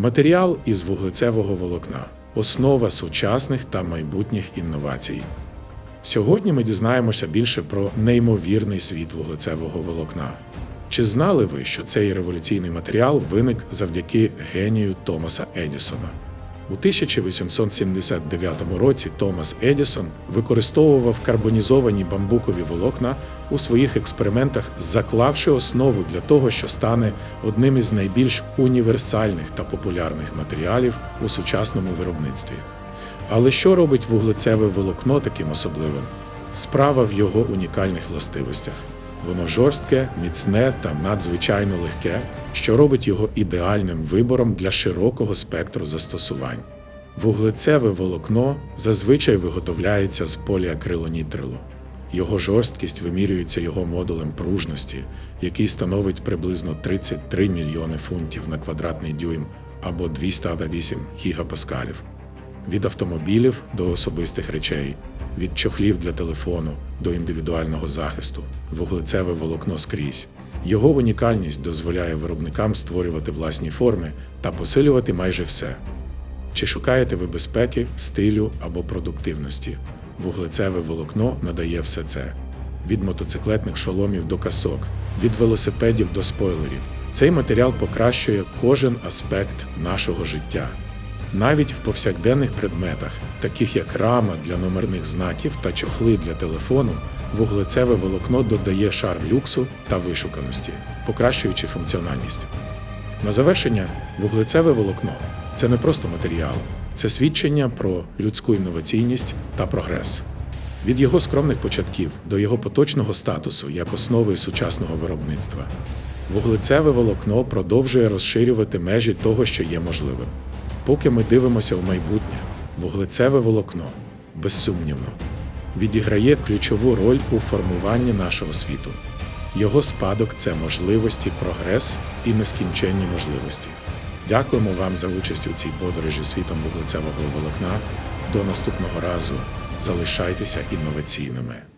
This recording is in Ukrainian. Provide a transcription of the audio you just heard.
Матеріал із вуглецевого волокна основа сучасних та майбутніх інновацій. Сьогодні ми дізнаємося більше про неймовірний світ вуглецевого волокна. Чи знали ви, що цей революційний матеріал виник завдяки генію Томаса Едісона? У 1879 році Томас Едісон використовував карбонізовані бамбукові волокна у своїх експериментах, заклавши основу для того, що стане одним із найбільш універсальних та популярних матеріалів у сучасному виробництві. Але що робить вуглецеве волокно таким особливим? Справа в його унікальних властивостях. Воно жорстке, міцне та надзвичайно легке, що робить його ідеальним вибором для широкого спектру застосувань. Вуглецеве волокно зазвичай виготовляється з поліакрилонітрилу. Його жорсткість вимірюється його модулем пружності, який становить приблизно 33 мільйони фунтів на квадратний дюйм або 208 гігапаскалів. Від автомобілів до особистих речей, від чохлів для телефону до індивідуального захисту, вуглецеве волокно скрізь. Його унікальність дозволяє виробникам створювати власні форми та посилювати майже все. Чи шукаєте ви безпеки, стилю або продуктивності? Вуглецеве волокно надає все це. Від мотоциклетних шоломів до касок, від велосипедів до спойлерів. Цей матеріал покращує кожен аспект нашого життя. Навіть в повсякденних предметах, таких як рама для номерних знаків та чохли для телефону, вуглецеве волокно додає шар люксу та вишуканості, покращуючи функціональність. На завершення, вуглецеве волокно це не просто матеріал, це свідчення про людську інноваційність та прогрес. Від його скромних початків до його поточного статусу як основи сучасного виробництва. Вуглецеве волокно продовжує розширювати межі того, що є можливим. Поки ми дивимося в майбутнє, вуглецеве волокно, безсумнівно, відіграє ключову роль у формуванні нашого світу. Його спадок це можливості, прогрес і нескінченні можливості. Дякуємо вам за участь у цій подорожі світом вуглецевого волокна. До наступного разу залишайтеся інноваційними.